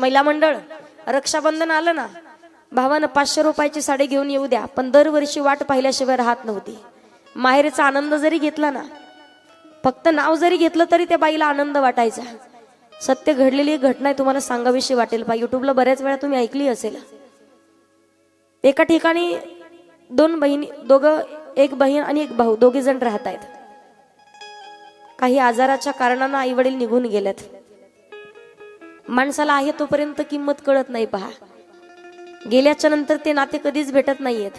महिला मंडळ रक्षाबंधन आलं ना? भावानं पाचशे रुपयाची साडी घेऊन येऊ द्या पण दरवर्षी वाट पाहिल्याशिवाय राहत नव्हती. माहेरचा आनंद जरी घेतला ना फक्त नाव जरी घेतलं तरी त्या बाईला आनंद वाटायचा. सत्य घडलेली एक घटना आहे तुम्हाला सांगावीशी वाटेल. पा युट्यूबला बऱ्याच वेळा तुम्ही ऐकली असेल. एका ठिकाणी दोन बहिणी दोघं एक बहीण आणि एक भाऊ दोघे जण राहत आहेत. काही आजाराच्या कारणानं आई वडील निघून गेलेत. माणसाला आहे तोपर्यंत किंमत कळत नाही पहा. गेल्याच्यानंतर ते नाते कधीच भेटत नाहीयेत.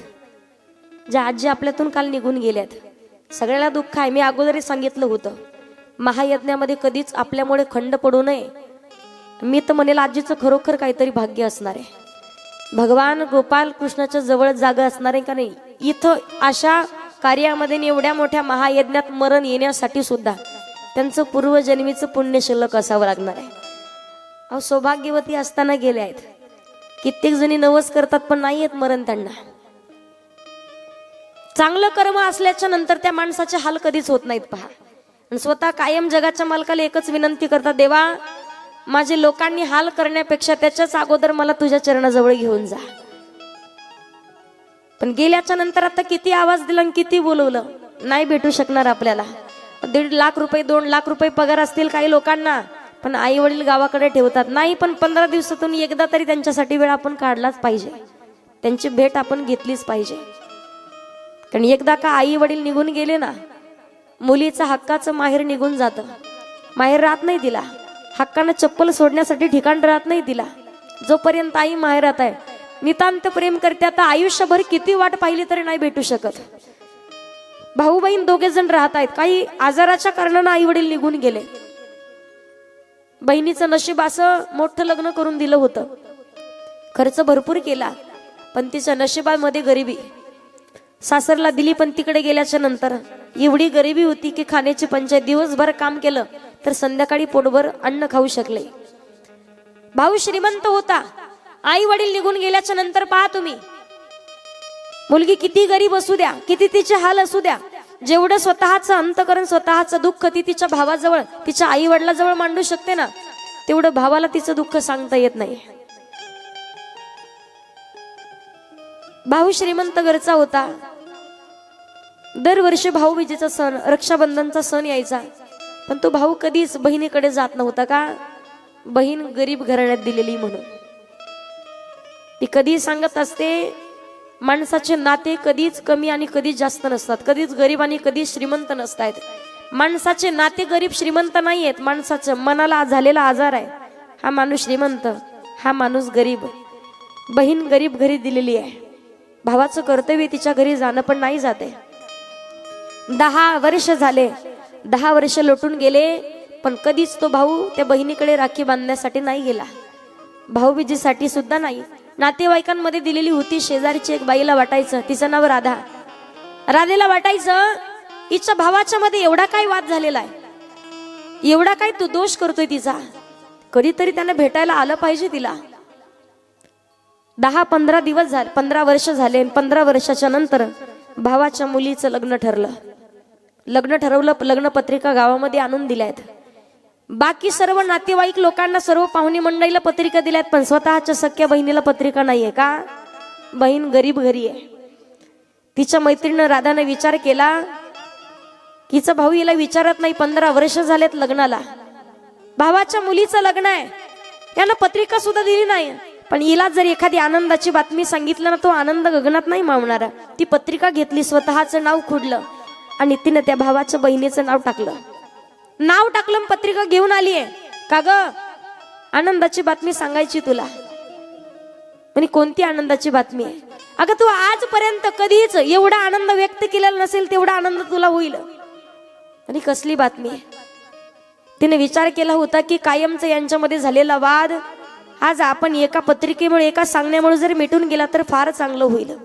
ज्या आजी आपल्यातून काल निघून गेल्यात. सगळ्याला दुःख आहे मी अगोदरही सांगितलं होतं. महायज्ञामध्ये कधीच आपल्यामुळे खंड पडू नये. मी तर म्हणेल आजीचं खरोखर काहीतरी भाग्य असणार आहे. भगवान गोपाल कृष्णाच्या जवळ जागा असणार आहे का नाही? इथं अशा कार्यामध्ये एवढ्या मोठ्या महायज्ञात मरण येण्यासाठी सुद्धा त्यांचं पूर्वजन्मीचं पुण्य शिल्लक असावं लागणार आहे. अहो सौभाग्यवती असताना गेले आहेत. कित्येक जणी नवस करतात पण नाही आहेत मरण त्यांना. चांगलं कर्म असल्याच्या नंतर त्या माणसाचे हाल कधीच होत नाहीत पहा. आणि स्वतः कायम जगाच्या मालकाला एकच विनंती करतात देवा माझे लोकांनी हाल करण्यापेक्षा त्याच्याच अगोदर मला तुझ्या चरणाजवळ घेऊन जा. पण गेल्याच्यानंतर आता किती आवाज दिला आणि किती बोलवलं. नाही भेटू शकणार आपल्याला. दीड लाख रुपये दोन लाख रुपये पगार असतील काही लोकांना. पण आई वडील गावाकडे ठेवतात. नाही पण पंधरा दिवसातून एकदा तरी त्यांच्यासाठी वेळ आपण काढलाच पाहिजे. त्यांची भेट आपण घेतलीच पाहिजे. कारण एकदा का आई वडील निघून गेले ना मुलीचं हक्काचं माहेर निघून जातं. माहेर राहत नाही तिला. हक्कानं चप्पल सोडण्यासाठी ठिकाण राहत नाही तिला. जोपर्यंत आई माहेरात आहे नितांत प्रेम करते. आता आयुष्यभर किती वाट पाहिली तरी नाही भेटू शकत. भाऊ बहीण दोघे जण राहत आहेत. काही आजाराच्या कारणानं आई वडील निघून गेले. बहिणीचं नशीब असं मोठं लग्न करून दिलं होतं. खर्च भरपूर केला पण तिच्या नशिबामध्ये गरिबी. सासरला दिली पण तिकडे गेल्याच्यानंतर एवढी गरिबी होती की खाण्याची पंचायत दिवसभर काम केलं तर संध्याकाळी पोटभर अन्न खाऊ शकले. भाऊ श्रीमंत होता. आई वडील निघून गेल्याच्यानंतर पहा तुम्ही. मुलगी किती गरीब असू द्या किती तिचे हाल असू द्या जेवढं स्वतःचं अंतकरण स्वतःचं दुःख ती तिच्या भावाजवळ तिच्या आई वडिलाजवळ मांडू शकते ना तेवढं भावाला तिचं दुःख सांगता येत नाही. भाऊ श्रीमंत घरचा होता. दरवर्षी भाऊबीजेचा सण रक्षाबंधनचा सण यायचा. पण तो भाऊ कधीच बहिणीकडे जात नव्हता का? बहीण गरीब घराण्यात दिलेली म्हणून. ती कधी सांगत असते माणसाचे नाते कधीच कमी आणि कधीच जास्त नसतात. कधीच गरीब आणि कधीच श्रीमंत नसतायत. माणसाचे नाते गरीब श्रीमंत नाही आहेत माणसाचं मनाला झालेला आजार आहे. हा माणूस श्रीमंत हा माणूस गरीब. बहीण गरीब घरी दिलेली आहे. भावाचं कर्तव्य तिच्या घरी जाणं पण नाही जाते. दहा वर्ष झाले. दहा वर्ष लोटून गेले पण कधीच तो भाऊ त्या बहिणीकडे राखी बांधण्यासाठी नाही गेला. भाऊबीजीसाठी सुद्धा नाही. नातेवाईकांमध्ये दिलेली होती. शेजारीची एक बाईला वाटायचं तिचं नाव राधा. राधेला वाटायचं हिच्या भावाच्या मध्ये एवढा काय वाद झालेला आहे? एवढा काय तू दोष करतोय तिचा? कधीतरी त्याने भेटायला आलं पाहिजे तिला. दहा पंधरा दिवस झाले पंधरा वर्ष झाले पंधरा वर्षाच्या नंतर भावाच्या मुलीचं लग्न ठरलं. लग्न ठरवलं लग्न पत्रिका गावामध्ये आणून दिल्या आहेत बाकी सर्व नातेवाईक लोकांना सर्व पाहुणे मंडळीला पत्रिका दिल्यात पण स्वतःच्या सख्या बहिणीला पत्रिका नाहीये का? बहीण गरीब घरी आहे. तिच्या मैत्रिणीनं राधानं विचार केला तिचं भाऊ हिला विचारत नाही पंधरा वर्ष झालेत लग्नाला. भावाच्या मुलीचं लग्न आहे. यानं पत्रिका सुद्धा दिली नाही. पण हिला जर एखादी आनंदाची बातमी सांगितलं ना तो आनंद गगनात नाही मावणारा. ती पत्रिका घेतली स्वतःचं नाव खुडलं आणि तिनं त्या भावाच्या बहिणीचं नाव टाकलं. नाव टाकलं पत्रिका घेऊन आली आहे. का ग? आनंदाची बातमी सांगायची तुला. आणि कोणती आनंदाची बातमी आहे? अगं तू आजपर्यंत कधीच एवढा आनंद व्यक्त केलेला नसेल तेवढा आनंद तुला होईल. आणि कसली बातमी आहे? तिने विचार केला होता की कायमचा यांच्यामध्ये झालेला वाद आज आपण एका पत्रिकेमुळे एका सांगण्यामुळे जर मिटून गेला तर फार चांगलं होईल.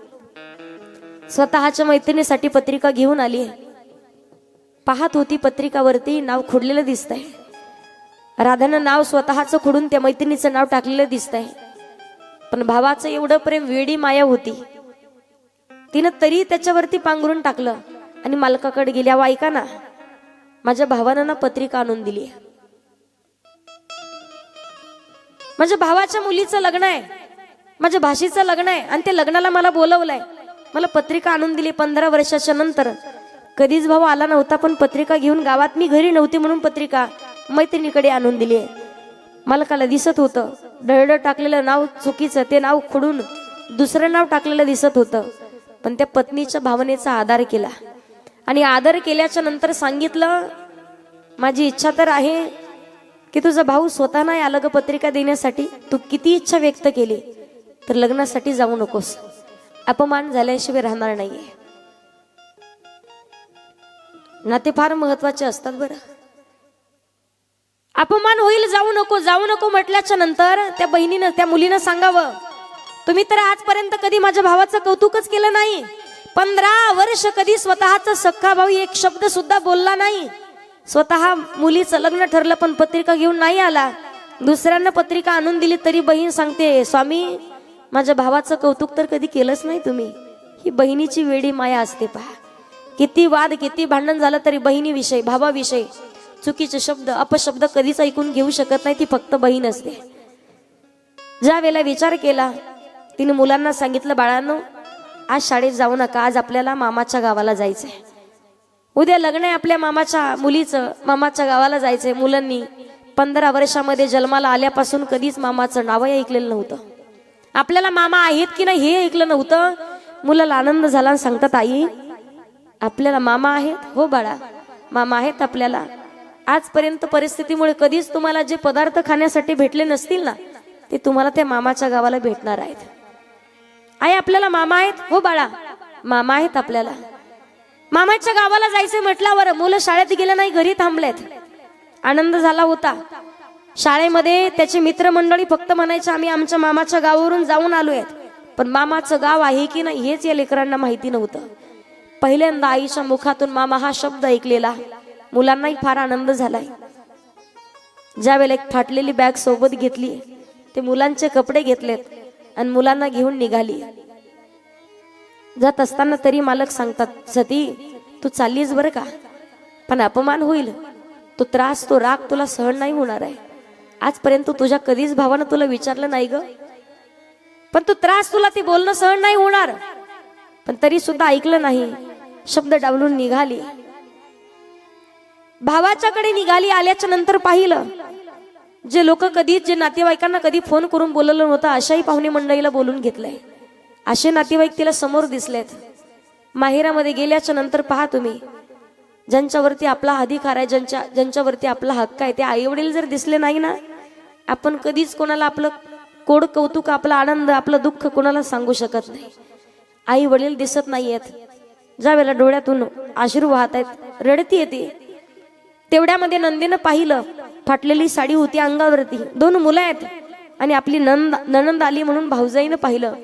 स्वतःच्या मैत्रिणीसाठी पत्रिका घेऊन आली आहे. पाहत होती पत्रिकावरती नाव खोडलेलं आहे राधानं नाव स्वतःचं खुडून त्या मैत्रिणीचं नाव टाकलेलं दिसतंय. पण भावाचं एवढं प्रेम वेडी माया होती. तिनं तरी त्याच्यावरती पांघरून टाकलं आणि मालकाकडे गेल्या ऐका ना. माझ्या भावानं ना पत्रिका आणून दिली माझ्या भावाच्या मुलीचं लग्न आहे. माझ्या भाषेचं लग्न आहे. आणि त्या लग्नाला मला बोलवलंय. मला पत्रिका आणून दिली पंधरा वर्षाच्या नंतर. कधीच भाऊ आला नव्हता पण पत्रिका घेऊन गावात मी घरी नव्हती म्हणून पत्रिका मैत्रिणीकडे आणून दिली. मालकाला दिसत होतं. डळड टाकलेलं नाव चुकीचं ते नाव खोडून दुसरं नाव टाकलेलं दिसत होतं. पण त्या पत्नीच्या भावनेचा आधार केला. आणि आदर केल्याच्यानंतर सांगितलं माझी इच्छा तर आहे की तुझा भाऊ स्वतः नाही आलं ग पत्रिका देण्यासाठी. तू किती इच्छा व्यक्त केली तर लग्नासाठी जाऊ नकोस. अपमान झाल्याशिवाय राहणार नाहीये. नाते फार महत्त्वाचे असतात बरं. अपमान होईल जाऊ नको जाऊ नको म्हटल्याच्या नंतर त्या बहिणीनं त्या मुलीनं सांगावं तुम्ही तर आजपर्यंत कधी माझ्या भावाचं कौतुकच केलं नाही. पंधरा वर्ष कधी स्वतःचा सख्खा भाऊ एक शब्द सुद्धा बोलला नाही. स्वतः मुलीचं लग्न ठरलं पण पत्रिका घेऊन नाही आला. दुसऱ्यांना पत्रिका आणून दिली तरी बहीण सांगते स्वामी माझ्या भावाचं कौतुक तर कधी केलंच नाही तुम्ही. ही बहिणीची वेडी माया असते पहा. किती वाद किती भांडण झालं तरी बहिणीविषयी भावाविषयी चुकीचे शब्द अपशब्द कधीच ऐकून घेऊ शकत नाही ती फक्त बहीण असते. ज्या वेळेला विचार केला तिने मुलांना सांगितलं बाळांनो आज शाळेत जाऊ नका आज आपल्याला मामाच्या गावाला जायचंय. उद्या लग्न आहे आपल्या मामाच्या मुलीचं मामाच्या गावाला जायचंय मुलांनी पंधरा वर्षामध्ये जन्माला आल्यापासून कधीच मामाचं नावही ऐकलेलं नव्हतं. आपल्याला मामा आहेत की नाही हे ऐकलं नव्हतं. मुलाला आनंद झाला आणि सांगतात आई आपल्याला मामा आहेत हो बाळा. मामा आहेत आपल्याला. आजपर्यंत परिस्थितीमुळे कधीच तुम्हाला जे पदार्थ खाण्यासाठी भेटले नसतील ना ते तुम्हाला त्या मामाच्या गावाला भेटणार आहेत. आई आपल्याला मामा आहेत? हो बाळा. मामा आहेत आपल्याला. मामाच्या गावाला जायचं म्हटल्यावर मुलं शाळेत गेले नाही घरी थांबलेत. आनंद झाला होता. शाळेमध्ये त्याचे मित्रमंडळी फक्त म्हणायचे आम्ही आमच्या मामाच्या गावावरून जाऊन आलो आहेत पण मामाचं गाव आहे की नाही हेच या लेकरांना माहिती नव्हतं. पहिल्यांदा आईच्या मुखातून मामा हा शब्द ऐकलेला. मुलांनाही फार आनंद झालाय. ज्या वेळेला एक फाटलेली बॅग सोबत घेतली ते मुलांचे कपडे घेतलेत आणि मुलांना घेऊन निघाली. जात असताना तरी मालक सांगतात सती तू चाललीस बरं का? पण अपमान होईल. तो त्रास तो राग तुला सहन नाही होणार आहे. आजपर्यंत तुझ्या कधीच भावानं तुला विचारलं नाही ग. पण तो त्रास तुला ते बोलणं सहन नाही होणार. पण तरी सुद्धा ऐकलं नाही. शब्द डावलून निघाली. भावाच्याकडे निघाली आल्याच्यानंतर पाहिलं जे लोक कधी जे नातेवाईकांना कधी फोन करून बोलवलं नव्हतं अशाही पाहुणे मंडळीला बोलून घेतलंय. असे नातेवाईक तिला समोर दिसलेत. माहेरामध्ये गेल्याच्यानंतर पहा तुम्ही ज्यांच्यावरती आपला अधिकार आहे ज्यांच्या ज्यांच्यावरती आपला हक्क आहे ते आई वडील जर दिसले नाही ना आपण कधीच कोणाला आपलं कोड कौतुक आपला आनंद आपलं दुःख कोणाला सांगू शकत नाही. आई वडील दिसत नाहीयेत. ज्या वेळेला डोळ्यातून आश्रू वाहत आहेत रडती येते. तेवढ्यामध्ये नंदीनं पाहिलं फाटलेली साडी होती अंगावरती. दोन मुलं आहेत आणि आपली नंद ननंद आली म्हणून भाऊजाईनं पाहिलं.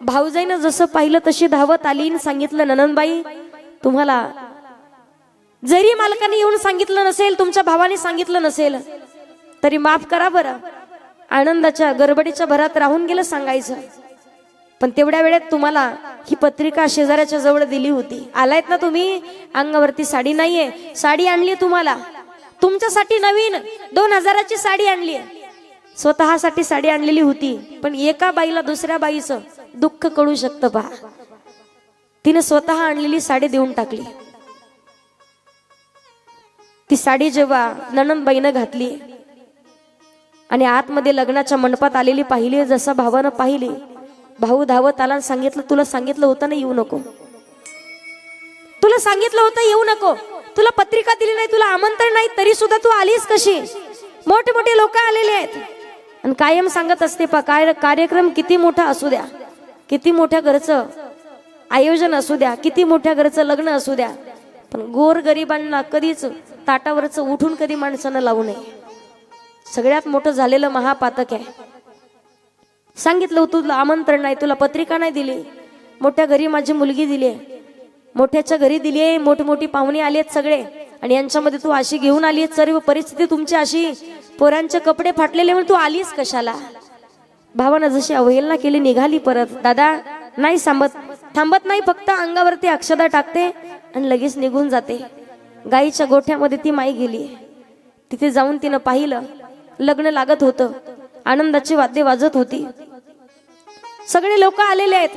भाऊजाईनं जसं पाहिलं तशी धावत आली सांगितलं ननंदबाई तुम्हाला जरी मालकाने येऊन सांगितलं नसेल तुमच्या भावाने सांगितलं नसेल तरी माफ करा बरं. आनंदाच्या गरबडीच्या भरात राहून गेलं सांगायचं. पण तेवढ्या वेळेत तुम्हाला ही पत्रिका शेजाऱ्याच्या जवळ दिली होती. आलायत ना तुम्ही? अंगावरती साडी नाहीये. साडी आणली तुम्हाला. तुमच्यासाठी नवीन दोन हजाराची साडी आणली स्वतःसाठी साडी आणलेली होती पण एका बाईला दुसऱ्या बाईचं दुःख कळू शकतं पहा तिने स्वतः आणलेली साडी देऊन टाकली. ती साडी जेव्हा ननंदबाईनं घातली आणि आतमध्ये लग्नाच्या मंडपात आलेली पाहिली जसा भावानं पाहिली भाऊ धावत आला सांगितलं तुला सांगितलं होतं ना येऊ नको. तुला सांगितलं होतं येऊ नको. तुला पत्रिका दिली नाही तुला आमंत्रण नाही तरी सुद्धा तू आलीस कशी? मोठे मोठे लोक आलेले आहेत. आणि कायम सांगत असते पा काय कार्यक्रम किती मोठा असू द्या. किती मोठ्या घरचं आयोजन असू द्या. किती मोठ्या घरचं लग्न असू द्या. पण गोर गरिबांना कधीच ताटावरचं उठून कधी माणसानं लावू नये. सगळ्यात मोठं झालेलं महापातक आहे. सांगितलं होतं तुला आमंत्रण नाही तुला पत्रिका नाही दिली. मोठ्या घरी माझी मुलगी दिली मोठ्याच्या घरी दिली आहे मोठमोठी पाहुणे आली आहेत सगळे. आणि यांच्यामध्ये तू अशी घेऊन आली आहे सर्व परिस्थिती तुमची अशी. पोरांचे कपडे फाटलेले म्हणून तू आलीस कशाला? भावानं जशी अवहेलना केली निघाली परत. दादा नाही थांबत थांबत नाही फक्त अंगावरती अक्षदा टाकते आणि लगेच निघून जाते. गाईच्या गोठ्यामध्ये ती माई गेली. तिथे जाऊन तिनं पाहिलं. लग्न लागत होतं. आनंदाची वाद्य वाजत होती. सगळे लोक आलेले आहेत.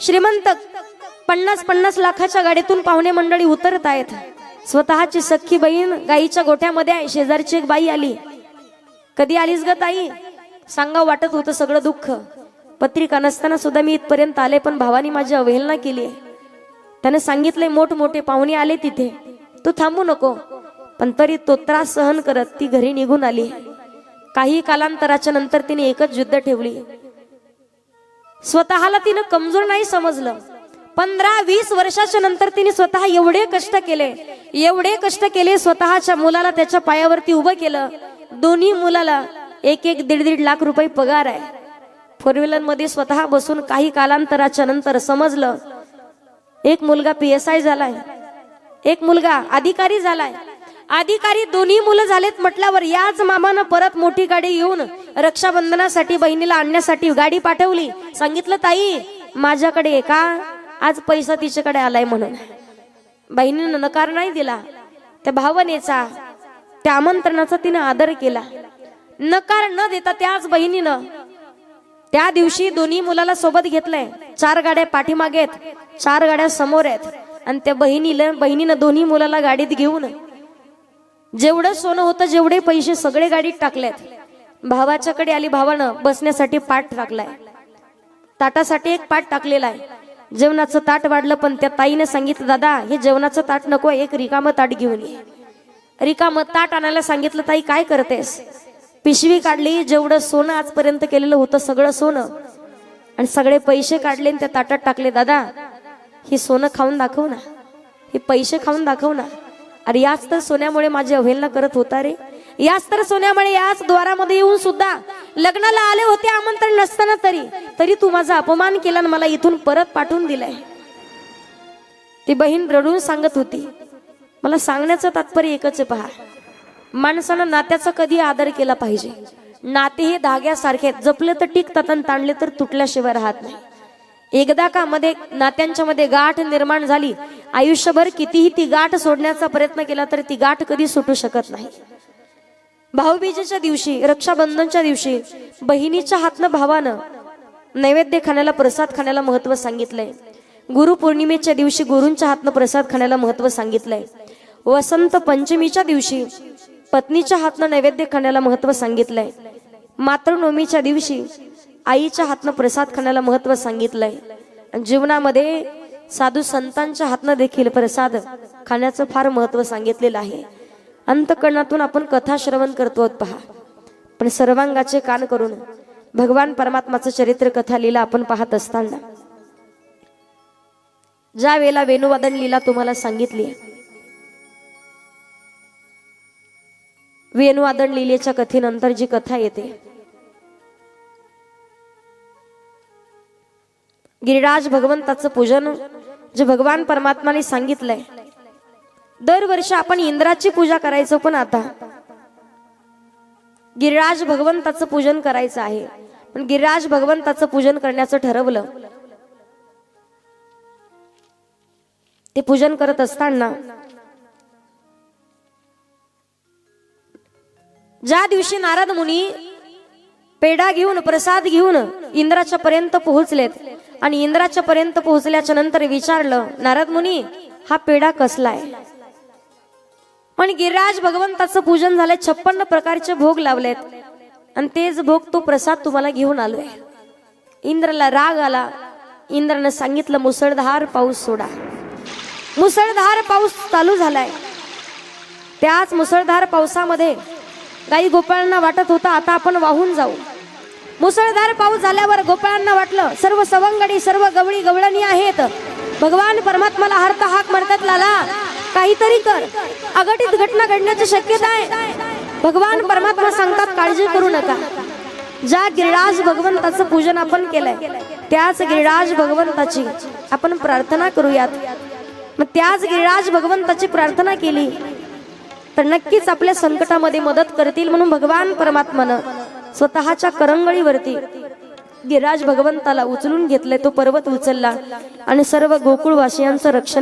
श्रीमंत पन्नास पन्नास लाखाच्या गाडीतून पाहुणे मंडळी उतरत आहेत. स्वतःची सख्खी बहीण गाईच्या गोठ्यामध्ये आहे. शेजारची एक बाई आली. कधी आलीस ग ताई? सांगा वाटत होतं सगळं दुःख. पत्रिका नसताना सुद्धा मी इथपर्यंत आले पण भावानी माझी अवहेलना केली. आहे त्याने सांगितले मोठमोठे पाहुणे आले तिथे. तू थांबू नको. पण तरी तो त्रास सहन करत ती घरी निघून आली. काही कालांतराच्या नंतर तिने एकच युद्ध ठेवली. स्वतःला तिनं कमजोर नाही समजलं. पंधरा वीस वर्षाच्या नंतर तिने स्वतः एवढे कष्ट केले. एवढे कष्ट केले स्वतःच्या मुलाला त्याच्या पायावरती उभं केलं. दोन्ही मुलाला एक एक दीड दीड लाख रुपये पगार आहे. फोर व्हीलरमध्ये स्वतः बसून काही कालांतराच्या नंतर समजलं. एक मुलगा पी एस आय झालाय. एक मुलगा अधिकारी झालाय. अधिकारी दोन्ही मुलं झालेत म्हटल्यावर याच मामानं परत मोठी गाडी येऊन रक्षाबंधनासाठी बहिणीला आणण्यासाठी गाडी पाठवली. सांगितलं ताई माझ्याकडे का? आज पैसा तिच्याकडे आलाय म्हणून. बहिणीनं नकार नाही दिला. त्या भावनेचा त्या आमंत्रणाचा तिनं आदर केला. नकार न देता त्याच बहिणीनं त्या दिवशी दोन्ही मुलाला सोबत घेतलंय. चार गाड्या पाठीमागे आहेत चार गाड्या समोर आहेत. आणि त्या बहिणीला बहिणीनं दोन्ही मुलाला गाडीत घेऊन जेवढं सोनं होतं जेवढे पैसे सगळे गाडीत टाकलेत. भावाच्याकडे आली भावानं बसण्यासाठी पाठ टाकलाय. ताटासाठी एक पाठ टाकलेला आहे. जेवणाचं ताट वाढलं पण त्या ताईने सांगितलं दादा हे जेवणाचं ताट नको एक रिकामं ताट घेऊन ये. रिकामं ताट आणायला सांगितलं ताई काय करतेस? पिशवी काढली जेवढं सोनं आजपर्यंत केलेलं होतं सगळं सोनं. आणि सगळे पैसे काढले आणि त्या ताटात टाकले दादा हे सोनं खाऊन दाखव ना. हे पैसे खाऊन दाखव ना. अरे याच तर सोन्यामुळे माझी अवहेलना करत होता रे. याच तर सोन्यामुळे याच द्वारामध्ये येऊन सुद्धा लग्नाला आले होते आमंत्रण नसताना तरी. तरी तू माझा अपमान केला आणि मला इथून परत पाठवून दिलाय. ती बहीण रडून सांगत होती मला सांगण्याचं तात्पर्य एकच आहे पहा. माणसानं नात्याचा कधी आदर केला पाहिजे. नाते हे धाग्यासारखे आहेत. जपले तर टिकतात आणि ताणले तर तुटल्याशिवाय राहत नाही. एकदा का मध्ये नात्यांच्या मध्ये गाठ निर्माण झाली आयुष्यभर कितीही ती गाठ सोडण्याचा प्रयत्न केला तर ती गाठ कधी सुटू शकत नाही. भाऊबीजेच्या दिवशी रक्षाबंधनच्या दिवशी बहिणीच्या हातनं भावानं नैवेद्य खाण्याला प्रसाद खाण्याला महत्त्व सांगितलंय. गुरुपौर्णिमेच्या दिवशी गुरूंच्या हातनं प्रसाद खाण्याला महत्त्व सांगितलंय. वसंत पंचमीच्या दिवशी पत्नीच्या हातनं नैवेद्य खाण्याला महत्त्व सांगितलंय. मातृनवमीच्या दिवशी आईच्या हातनं प्रसाद खाण्याला महत्त्व सांगितलंय. आणि जीवनामध्ये साधू संतांच्या हातनं देखील प्रसाद खाण्याचं फार महत्त्व सांगितलेलं आहे. अंतकरणातून आपण कथा श्रवण करतो आहोत पहा. पण सर्वांगाचे कान करून भगवान परमात्माचं चरित्र कथा लीला आपण पाहत असताना. ज्या वेळेला वेणुवादन लीला तुम्हाला सांगितली वेणुवादन लीलेच्या कथेनंतर जी कथा येते गिरिराज भगवंताचं पूजन जे भगवान परमात्माने सांगितलंय. दरवर्षी आपण इंद्राची पूजा करायचो पण आता. गिरिराज भगवंताचं पूजन करायचं आहे. पण गिरिराज भगवंताचं पूजन करण्याचं ठरवलं. ते पूजन करत असताना ज्या दिवशी नारद मुनी पेढा घेऊन प्रसाद घेऊन इंद्राच्या पर्यंत पोहोचलेत आणि इंद्राच्या पर्यंत पोहोचल्याच्या नंतर विचारलं नारद मुनी हा पेढा कसला आहे? पण गिरिराज भगवंताचं पूजन झालंय छप्पन्न प्रकारचे भोग लावलेत. आणि तेच भोग तो प्रसाद तुम्हाला घेऊन आलोय. इंद्रला राग आला. इंद्रानं सांगितलं मुसळधार पाऊस सोडा. मुसळधार पाऊस चालू झालाय. त्याच मुसळधार पावसामध्ये गाई गोपाळांना वाटत होता आता आपण वाहून जाऊ. मुसळधार पाऊस झाल्यावर गोपाळांना वाटलं सर्व सवंगडी सर्व गवळी गवळणी आहेत. भगवान परमात्माला हरता हाक म्हणतात लाला. काहीतरी कर. अघटित घटना घडण्याची शक्यता आहे. भगवान परमात्मा सांगतात काळजी करू नका. ज्या गिरिराज भगवंताचं पूजन आपण केलंय त्याच गिरिराज भगवंताची आपण प्रार्थना करूयात. मग त्याच गिरिराज भगवंताची प्रार्थना केली तर नक्कीच आपल्या संकटामध्ये मदत करतील म्हणून भगवान परमात्मानं स्वतःच्या करंगळीवरती गिराज भगवंताला उचलून घेतलंय तो पर्वत उचलला आणि सर्व गोकुळवासियांचं रक्षण